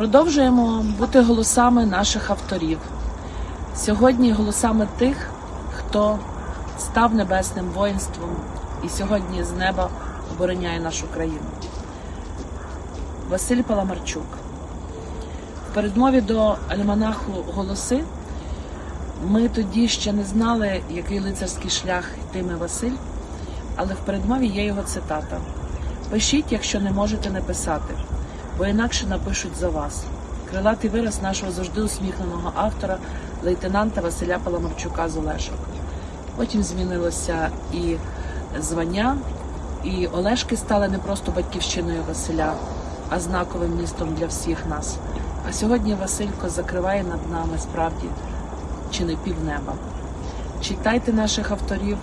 Продовжуємо бути голосами наших авторів. Сьогодні голосами тих, хто став небесним воїнством і сьогодні з неба обороняє нашу країну. Василь Паламарчук. В передмові до альманаху Голоси ми тоді ще не знали, який лицарський шлях йтиме Василь, але в передмові є його цитата: Пишіть, якщо не можете не писати, бо інакше напишуть за вас. Крилатий вираз нашого завжди усміхненого автора, лейтенанта Василя Паламарчука Олешок. Потім змінилося і звання, і Олешки стали не просто батьківщиною Василя, а знаковим містом для всіх нас. А сьогодні Василько закриває над нами справді чи не півнеба. Читайте наших авторів.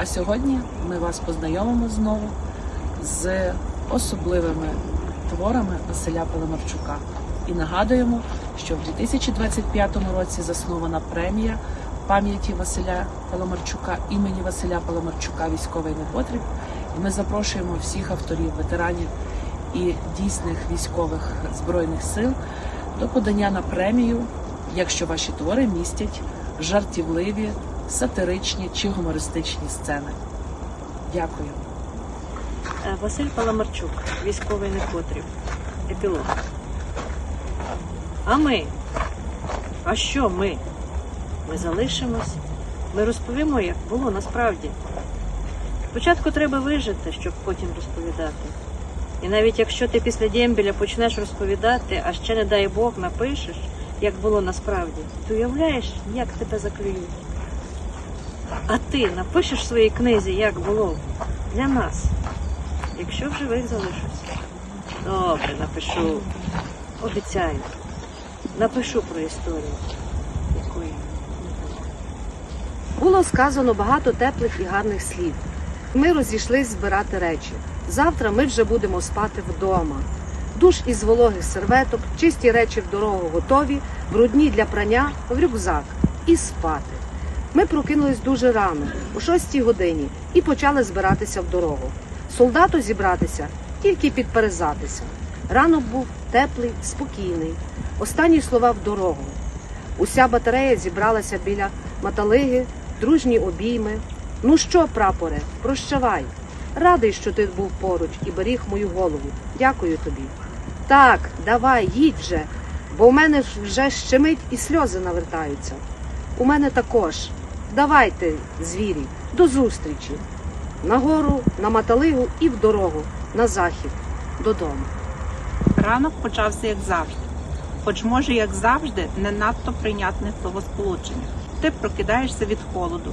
А сьогодні ми вас познайомимо знову з особливими творами Василя Паламарчука. І нагадуємо, що в 2025 році заснована премія пам'яті Василя Паламарчука імені Василя Паламарчука Військовий непотріб. І ми запрошуємо всіх авторів, ветеранів і дійсних військових збройних сил до подання на премію, якщо ваші твори містять жартівливі, сатиричні чи гумористичні сцени. Дякую. Е, Василь Паламарчук, військовий непотріб. Епілог. А ми? А що ми? Ми залишимось. Ми розповімо, як було насправді. Спочатку треба вижити, щоб потім розповідати. І навіть якщо ти після дембіля почнеш розповідати, а ще, не дай Бог, напишеш, як було насправді, ти уявляєш, як тебе заклюють. А ти напишеш в своїй книзі, як було для нас, якщо в живих залишусь. Добре, напишу. Обіцяю. Напишу про історію, якої. Було сказано багато теплих і гарних слів. Ми розійшлись збирати речі. Завтра ми вже будемо спати вдома. Душ із вологих серветок, чисті речі в дорогу готові, брудні для прання в рюкзак і спати. Ми прокинулись дуже рано, о 6 годині, і почали збиратися в дорогу. Солдату зібратися, тільки підперезатися. Ранок був теплий, спокійний. Останні слова в дорогу. Уся батарея зібралася біля маталиги, дружні обійми. Ну що, прапоре, прощавай. Радий, що ти був поруч і беріг мою голову. Дякую тобі. Так, давай, їдь вже, бо в мене вже щемить і сльози навертаються. У мене також. Давайте, звірі, до зустрічі. Нагору, на маталигу і в дорогу, на захід, додому. Ранок почався як завжди, хоч може, як завжди, не надто прийнятне словосполучення. Ти прокидаєшся від холоду,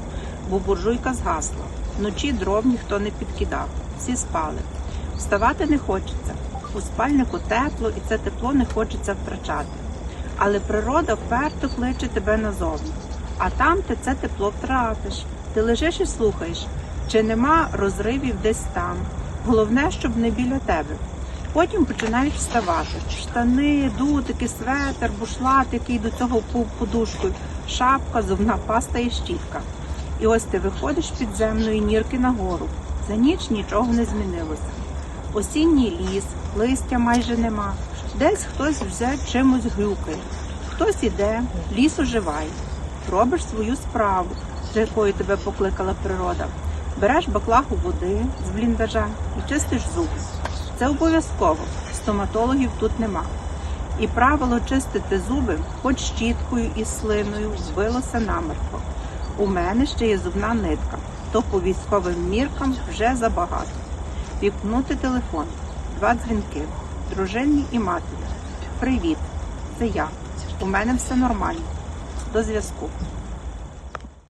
бо буржуйка згасла. Вночі дров ніхто не підкидав, всі спали. Вставати не хочеться. У спальнику тепло, і це тепло не хочеться втрачати. Але природа вперто кличе тебе назовні. А там ти це тепло втратиш. Ти лежиш і слухаєш, чи нема розривів десь там. Головне, щоб не біля тебе. Потім починаєш вставати. Штани, дутики, светер, бушлат, який до цього був подушкою, шапка, зубна паста і щітка. І ось ти виходиш з підземної нірки нагору. За ніч нічого не змінилося. Осінній ліс, листя майже нема. Десь хтось вже чимось грюкає. Хтось іде, ліс оживає. Робиш свою справу, з якою тебе покликала природа. Береш баклаху води з бліндажа і чистиш зуби. Це обов'язково. Стоматологів тут нема. І правило чистити зуби, хоч щіткою і слиною, збилося намертво. У мене ще є зубна нитка, то по військовим міркам вже забагато. Вікнути телефон, два дзвінки, дружині і матері. Привіт, це я. У мене все нормально. До зв'язку.